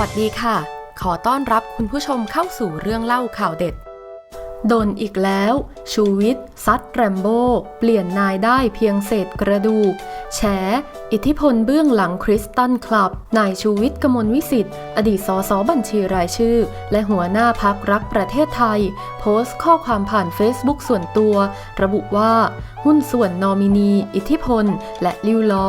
วัสดีค่ะ ขอต้อนรับคุณผู้ชมเข้าสู่เรื่องเล่าข่าวเด็ด โดนอีกแล้ว ชูวิทย์ซัดแรมโบ้เปลี่ยนนายได้เพียงเศษกระดูก แฉ อิทธิพลเบื้องหลังคริสตันคลับ นายชูวิทย์กมลวิสิทธิ์ อดีตสสบัญชีรายชื่อ และหัวหน้าพักรักประเทศไทย โพสต์ข้อความผ่าน Facebook ส่วนตัว ระบุว่า หุ้นส่วนนอมินี อิทธิพล และลิ้วล้อ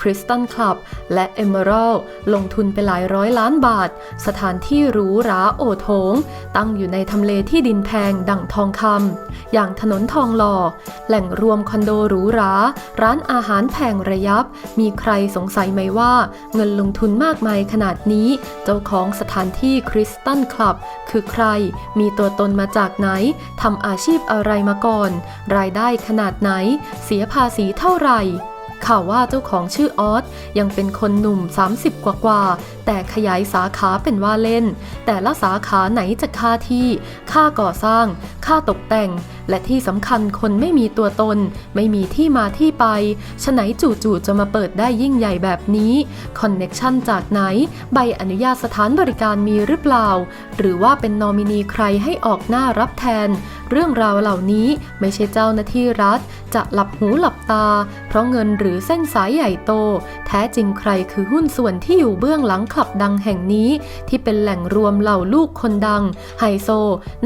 คริสตันคลับ และเอเมอรัลลงทุนไปหลายร้อยล้านบาท สถานที่หรูหราโอโถง ตั้งอยู่ในทำเลที่ดินแพงดั่งทองคำอย่างถนนทองหล่อ แหล่งรวมคอนโดหรูหรา ร้านอาหารแพงระยับ มีใครสงสัยไหมว่าเงินลงทุนมากมายขนาดนี้ เจ้าของสถานที่คริสตันคลับ คือใคร มีตัวตนมาจากไหนทำอาชีพอะไรมาก่อน รายได้ขนาดไหน เสียภาษีเท่าไหร่ ข่าวว่าเจ้าของชื่อออสยังเป็นคนหนุ่ม 30 กว่ากว่า แต่ขยายสาขาเป็นว่าเล่น แต่ละสาขาไหนจะค่าที่ ค่าก่อสร้าง ค่าตกแต่ง และที่สำคัญคนไม่มีตัวตน ไม่มีที่มาที่ไปฉะไหนจู่ๆจะมาเปิดได้ยิ่งใหญ่แบบนี้คอนเน็กชันจากไหน ใบอนุญาตสถานบริการมีหรือเปล่า หรือว่าเป็นนอมินีใครให้ออกหน้ารับแทน เรื่องราวเหล่านี้ไม่ใช่เจ้าหน้าที่รัฐ จะหลับหูหลับตา เพราะเงินหรือเส้นสายใหญ่โต แท้จริงใครคือหุ้นส่วนที่อยู่เบื้องหลังคลับดังแห่งนี้ ที่เป็นแหล่งรวมเหล่าลูกคนดังไฮโซ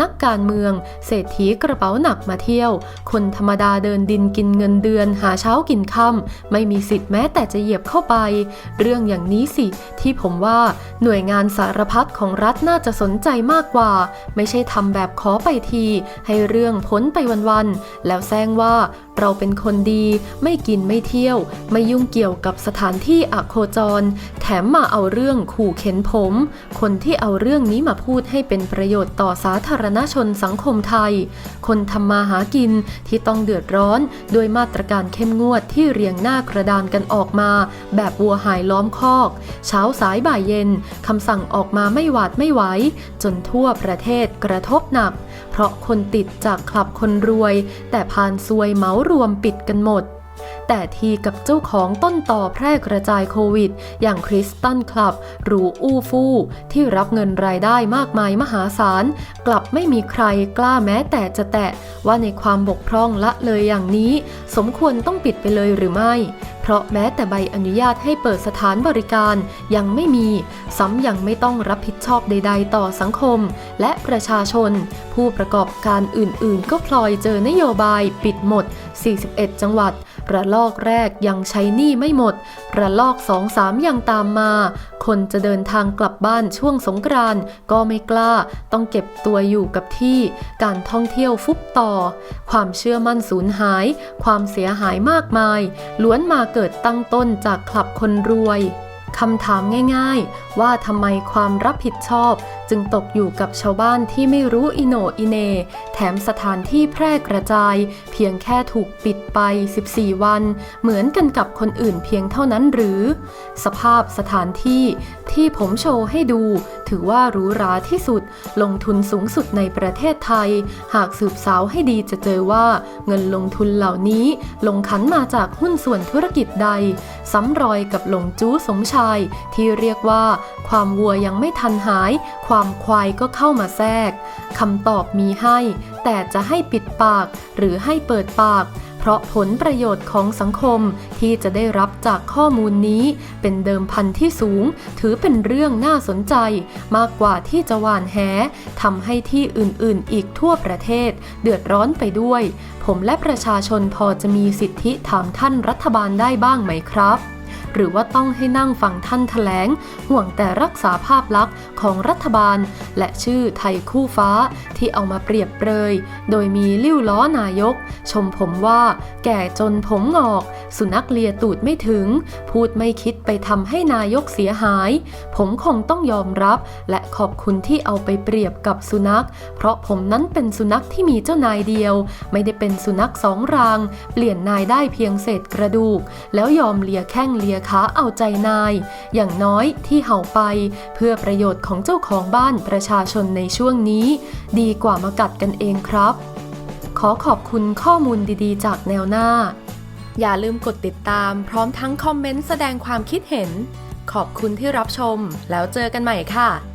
นักการเมือง เศรษฐีกระเป๋าหนักมาเที่ยว คนธรรมดาเดินดินกินเงินเดือน หาเช้ากินค่ำไม่มีสิทธิ์แม้แต่จะเหยียบเข้าไป เรื่องอย่างนี้สิ ที่ผมว่าหน่วยงานสารพัดของรัฐน่าจะสนใจมากกว่า ไม่ใช่ทำแบบขอไปที ให้เรื่องพ้นไปวันๆแล้วแซงว่าเราเป็นคนดีไม่กินไม่เที่ยว ไม่ยุ่งเกี่ยวกับสถานที่อโคจร แถมมาเอาเรื่องขู่เข็นผม คนที่เอาเรื่องนี้มาพูดให้เป็นประโยชน์ต่อสาธารณชนสังคมไทย คนทำมาหากินที่ต้องเดือดร้อน ด้วยมาตรการเข้มงวดที่เรียงหน้ากระดานกันออกมา แบบวัวหายล้อมคอก เช้าสายบ่ายเย็นคำสั่งออกมาไม่หวาดไม่ไหวจนทั่วประเทศกระทบหนัก เพราะคนติดจากคลับคนรวย แต่พานซวยเหมารวมปิดกันหมด แต่ทีกับเจ้าของต้นต่อแพร่กระจายโควิด อย่างคริสตันคลับหรูอู้ฟู่ที่รับเงินรายได้มากมายมหาศาล กลับไม่มีใครกล้าแม้แต่จะแตะว่าในความบกพร่องละเลยอย่างนี้ สมควรต้องปิดไปเลยหรือไม่ เพราะแม้แต่ใบอนุญาตให้เปิดสถานบริการยังไม่มี ซ้ำยังไม่ต้องรับผิดชอบใด ๆ ต่อสังคม และประชาชน ผู้ประกอบการอื่นๆ ก็พลอยเจอนโยบายปิดหมด 41 จังหวัด ระลอกแรกยังใช้หนี้ไม่หมด ระลอกสองสามยังตามมา คนจะเดินทางกลับบ้านช่วงสงกรานก็ไม่กล้า ต้องเก็บตัวอยู่กับที่ การท่องเที่ยวฟุบต่อ ความเชื่อมั่นสูญหาย ความเสียหายมากมาย ล้วนมาเกิดตั้งต้นจากคลับคนรวย คำถามง่ายๆ ว่าทำไมความรับผิดชอบ จึงตกอยู่กับชาวบ้านที่ไม่รู้อิโนอิเน แถมสถานที่แพร่กระจาย เพียงแค่ถูกปิดไป 14 วัน เหมือนกันกับคนอื่นเพียงเท่านั้นหรือ สภาพสถานที่ที่ผมโชว์ให้ดู ถือว่าหรูหราที่สุด ลงทุนสูงสุดในประเทศไทย หากสืบสาวให้ดีจะเจอว่าเงินลงทุนเหล่านี้ ลงขันมาจากหุ้นส่วนธุรกิจใดซ้ำรอยกับหลงจู้สมชายที่เรียกว่า ความวัวยังไม่ทันหาย ความควายก็เข้ามาแทรกคำตอบมีให้ แต่จะให้ปิดปากหรือให้เปิดปาก เพราะผลประโยชน์ของสังคมที่จะได้รับจากข้อมูลนี้ เป็นเดิมพันที่สูง ถือเป็นเรื่องน่าสนใจ มากกว่าที่จะหวานแหทำให้ที่อื่นๆ อีกทั่วประเทศ เดือดร้อนไปด้วย ผมและประชาชนพอจะมีสิทธิถามท่านรัฐบาลได้บ้างไหมครับ หรือว่าต้องให้นั่งฟังท่านแถลง ห่วงแต่รักษาภาพลักษณ์ของรัฐบาล และชื่อไทยคู่ฟ้าที่เอามาเปรียบเปรย โดยมีลิ้วล้อนายก ชมผมว่า แก่จนผมงอก สุนัขเลียตูดไม่ถึง พูดไม่คิดไปทำให้นายกเสียหาย ผมคงต้องยอมรับ และขอบคุณที่เอาไปเปรียบกับสุนัข เพราะผมนั้นเป็นสุนัขที่มีเจ้านายเดียว ไม่ได้เป็นสุนัขสองราง เปลี่ยนนายได้เพียงเศษกระดูก แล้วยอมเลียแข้งเลียขาเอาใจนาย อย่างน้อยที่เห่าไป เพื่อประโยชน์ของเจ้าของบ้านประชาชนในช่วงนี้ ดีกว่ามากัดกันเองครับ ขอขอบคุณข้อมูลดีๆ จากแนวหน้า อย่าลืมกดติดตามพร้อมทั้งคอมเมนต์แสดงความคิดเห็น ขอบคุณที่รับชม แล้วเจอกันใหม่ค่ะ